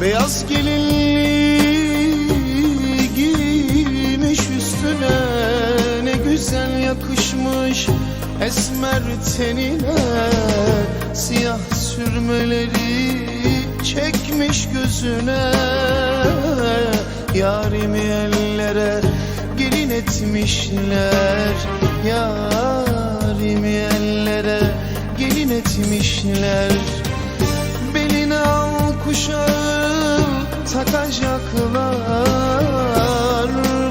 Beyaz gelinliği giymiş üstüne Ne güzel yakışmış esmer tenine. Siyah sürmeleri çekmiş gözüne. Yarimi ellere gelin etmişler. Yarimi ellere gelin etmişler. Beline al kuşağı takacaklar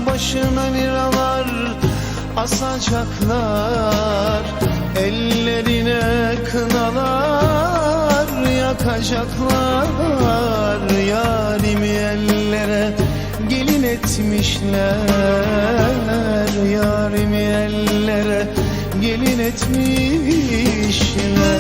Başına liralar asacaklar. Ellerine kınalar yakacaklar. Yarimi ellere gelin etmişler. Yarimi ellere gelin etmişler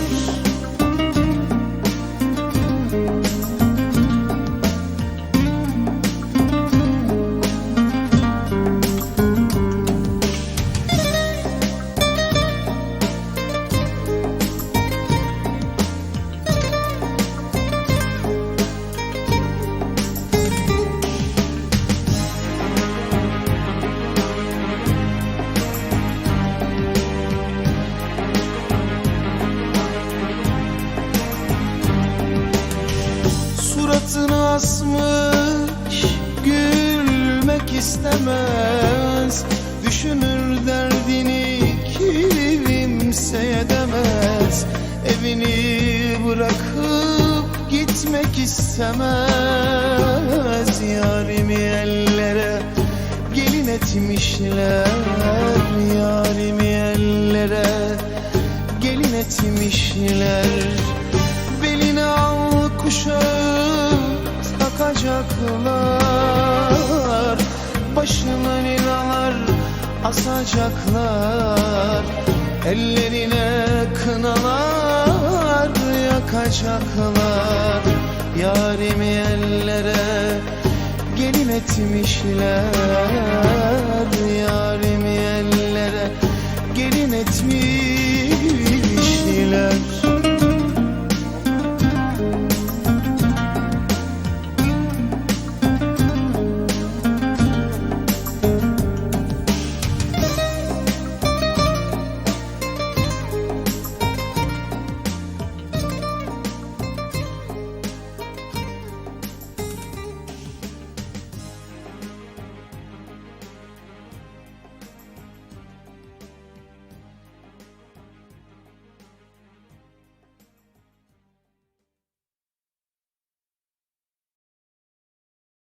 Suratını asmış Gülmek istemez. Düşünür derdini kimseye demez Evini bırakıp gitmek istemez. Yarimi ellere gelin etmişler Yarimi ellere gelin etmişler Beline al kuşağı takacaklar Başına liralar asacaklar. Ellerine kınalar yakacaklar. Yarimi ellere gelin etmişler